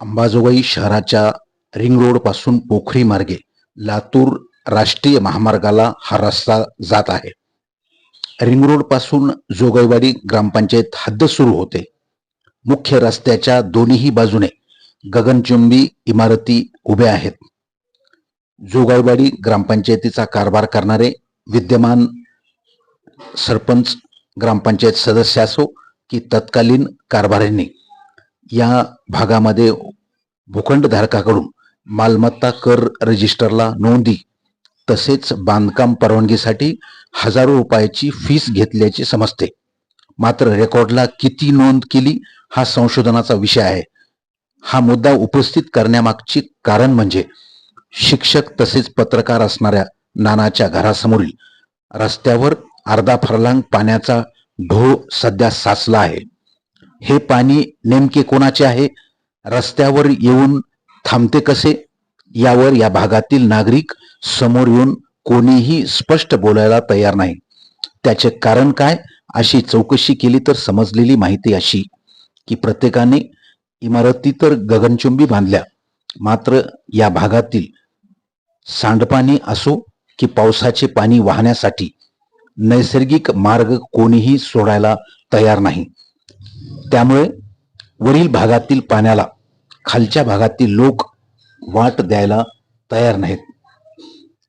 अंबाजोगाई शहराच्या रिंग रोडपासून पोखरी मार्गे लातूर राष्ट्रीय महामार्गाला हा रस्ता जात आहे. रिंग रोडपासून जोगाईवाडी ग्रामपंचायत हद्द सुरू होते. मुख्य रस्त्याच्या दोन्ही बाजूने गगनचुंबी इमारती उभ्या आहेत. जोगाईवाडी ग्रामपंचायतीचा कारभार करणारे विद्यमान सरपंच ग्रामपंचायत सदस्य असो की तत्कालीन कारभाऱ्यांनी या भागामध्ये भूखंडधारकाकडून मालमत्ता कर रजिस्टरला नोंदी तसेच बांधकाम परवानगीसाठी हजारो रुपयाची फीस घेतल्याचे समजते. मात्र रेकॉर्डला किती नोंद केली हा संशोधनाचा विषय आहे. हा मुद्दा उपस्थित करण्यामागचे कारण म्हणजे शिक्षक तसेच पत्रकार असणाऱ्या नानाच्या घरासमोरील रस्त्यावर अर्धा फरलांग पाण्याचा ढोळ सध्या साचला आहे. हे पाणी नेमके कोणाचे आहे? रस्त्यावर येऊन थांबते कसे? यावर या भागातील नागरिक समोर येऊन कोणीही स्पष्ट बोलायला तयार नाही. त्याचे कारण काय? अशी चौकशी केली तर समजलेली माहिती अशी की प्रत्येकाने इमारती तर गगनचुंबी बांधल्या मात्र या भागातील सांडपाणी असो की पावसाचे पाणी वाहण्यासाठी नैसर्गिक मार्ग कोणीही सोडायला तयार नाही. त्यामुळे वरील भागातील पाण्याला खालच्या भागातील लोक वाट द्यायला तयार नाहीत.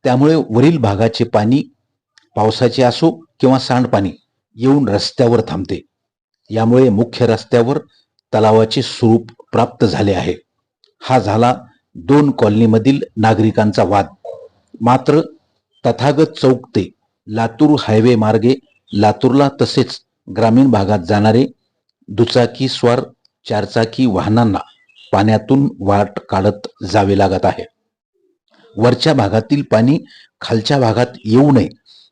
त्यामुळे वरील भागाचे पाणी पावसाचे असो किंवा सांडपाणी येऊन रस्त्यावर थांबते. यामुळे मुख्य रस्त्यावर तलावाचे स्वरूप प्राप्त झाले आहे. हा झाला दोन कॉलनीमधील नागरिकांचा वाद. मात्र तथागत चौक ते लातूर हायवे मार्गे लातूरला तसेच ग्रामीण भागात जाणारे दुचाकी स्वार चारचाकी वाहनांना पाण्यातून वाट काढत जावे लागत आहे. वरच्या भागातील पाणी खालच्या भागात येऊ नये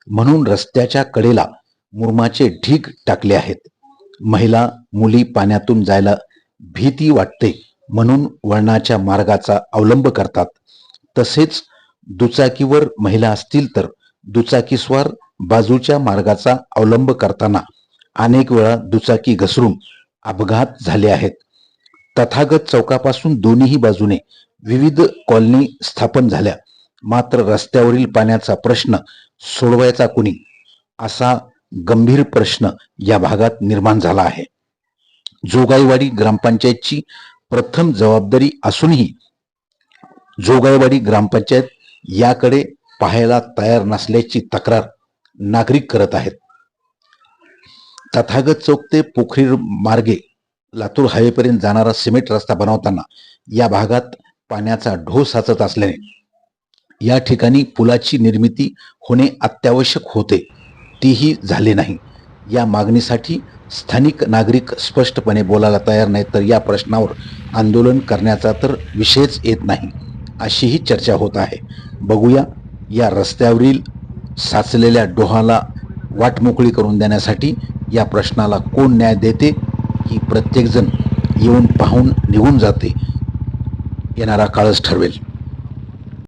म्हणून रस्त्याच्या कडेला मुरमाचे ढीग टाकले आहेत. महिला मुली पाण्यातून जायला भीती वाटते म्हणून वळणाच्या मार्गाचा अवलंब करतात. तसेच दुचाकीवर महिला असतील तर दुचाकीस्वार बाजूच्या मार्गाचा अवलंब करताना अनेक वेळा दुचाकी घसरून अपघात झाले आहेत. तथागत चौकापासून दोन्ही बाजूने विविध कॉलनी स्थापन झाल्या. मात्र रस्त्यावरील पाण्याचा प्रश्न सोडवायचा कुणी? असा गंभीर प्रश्न या भागात निर्माण झाला आहे. जोगाईवाडी ग्रामपंचायतची प्रथम जबाबदारी असूनही जोगाईवाडी ग्रामपंचायत याकडे पाहायला तयार नसल्याची तक्रार नागरिक करत आहेत. तथागत चौक ते पोखरी मार्गे लातूर हायवेपर्यंत जाणारा सिमेंट रस्ता बनवताना या भागात पाण्याचा ढो साचत असल्याने या ठिकाणी पुलाची निर्मिती होणे अत्यावश्यक होते. तीही झाले नाही. या मागणीसाठी स्थानिक नागरिक स्पष्टपणे बोलायला तयार नाही तर या प्रश्नावर आंदोलन करण्याचा तर विषयच येत नाही अशीही चर्चा होत आहे. बघूया या रस्त्यावरील साचलेल्या डोहाला वाट मोकळी करून देण्यासाठी या प्रश्नाला कोण न्याय देते ही प्रत्येकजण येऊन पाहून निघून जाते. येणारा काळच ठरवेल.